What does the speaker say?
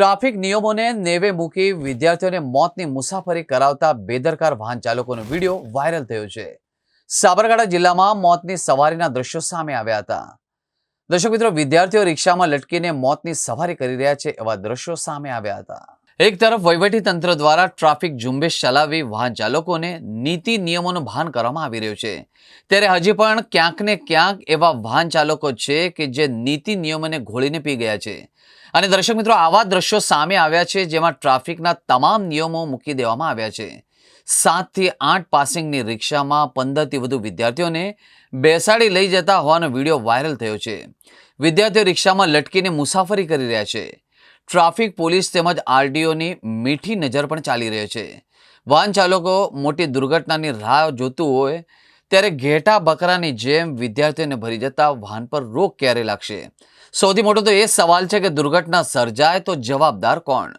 Traffic નિયમોને નેવે મૂકી વિદ્યાર્થીઓને મોતની મુસાફરી કરાવતા બેદરકાર વાહન ચાલકોનો વીડિયો વાયરલ થયો છે. સાબરકાંઠા જિલ્લામાં મોતની સવારીના દ્રશ્યો સામે આવ્યા હતા. દર્શક મિત્રો, વિદ્યાર્થીઓ રિક્ષામાં લટકીને મોતની સવારી કરી રહ્યા છે એવા દ્રશ્યો સામે આવ્યા હતા. એક તરફ તંત્ર દ્વારા ટ્રાફિક ઝુંબેશ ચલાવી વાહન ચાલકોને નીતિ નિયમોનું ભાન કરવામાં આવી રહ્યું છે. ત્યારે હજી પણ ક્યાંક ને ક્યાંક એવા વાહન ચાલકો છે કે જે નીતિ નિયમોને ઘોળીને પી ગયા છે. અને દર્શક મિત્રો, આવા દ્રશ્યો સામે આવ્યા છે જેમાં ટ્રાફિકના તમામ નિયમો મૂકી દેવામાં આવ્યા છે. સાતથી આઠ પાસિંગની રિક્ષામાં પંદરથી વધુ વિદ્યાર્થીઓને બેસાડી લઈ જતા હોવાનો વીડિયો વાયરલ થયો છે. વિદ્યાર્થીઓ રિક્ષામાં લટકીને મુસાફરી કરી રહ્યા છે. ટ્રાફિક પોલીસ તેમજ આરડીઓની મીઠી નજર પણ ચાલી રહી છે. વાહન ચાલકો મોટી દુર્ઘટનાની રાહ જોતું હોય ત્યારે ઘેટા બકરાની જેમ વિદ્યાર્થીઓને ભરી જતા વાહન પર રોક ક્યારે લાગશે? સૌથી મોટો તો એ સવાલ છે કે દુર્ઘટના સર્જાય તો જવાબદાર કોણ?